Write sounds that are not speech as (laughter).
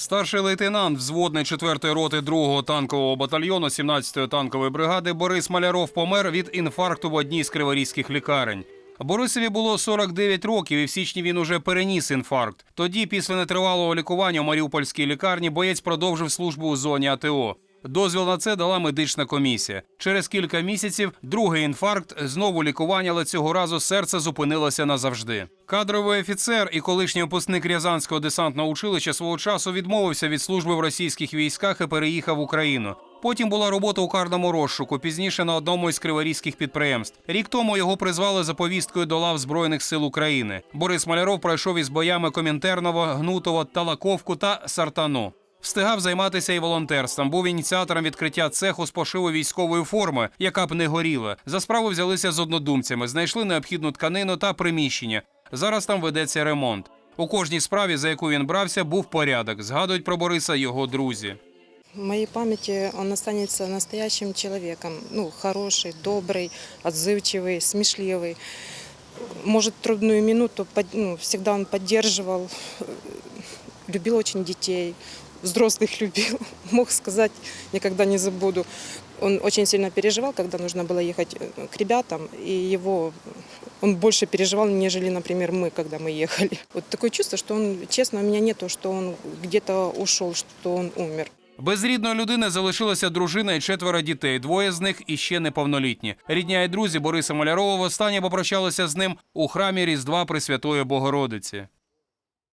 Старший лейтенант взводний 4-ї роти 2-го танкового батальйону 17-ї танкової бригади Борис Маляров помер від інфаркту в одній з криворізьких лікарень. Борисові було 49 років, і в січні він уже переніс інфаркт. Тоді, після нетривалого лікування у Маріупольській лікарні, боєць продовжив службу у зоні АТО. Дозвіл на це дала медична комісія. Через кілька місяців другий інфаркт, знову лікування, але цього разу серце зупинилося назавжди. Кадровий офіцер і колишній випускник Рязанського десантного училища свого часу відмовився від служби в російських військах і переїхав в Україну. Потім була робота у карному розшуку, пізніше на одному із криворізьких підприємств. Рік тому його призвали за повісткою до лав Збройних сил України. Борис Маляров пройшов із боями Комінтерново, Гнутово, Талаковку та Сартану. Встигав займатися і волонтерством. Був ініціатором відкриття цеху з пошиву військової форми, яка б не горіла. За справу взялися з однодумцями, знайшли необхідну тканину та приміщення. Зараз там ведеться ремонт. У кожній справі, за яку він брався, був порядок. Згадують про Бориса його друзі. В моей памяти он останется настоящим человеком. Ну, хороший, добрый, отзывчивый, смешливый. Может, в трудную минуту под- ну, всегда он поддерживал, э, любил очень детей, взрослых любил. (laughs) Мог сказать, никогда не забуду. Он очень сильно переживал, когда нужно было ехать э, к ребятам, и его он больше переживал, нежели, например, мы, когда мы ехали. (laughs) Вот такое чувство, что он, честно, у меня нету, что он где-то ушел, что он умер. Без рідної людини залишилася дружина і четверо дітей. Двоє з них іще неповнолітні. Рідня і друзі Бориса Малярова востаннє попрощалися з ним у храмі Різдва Пресвятої Богородиці.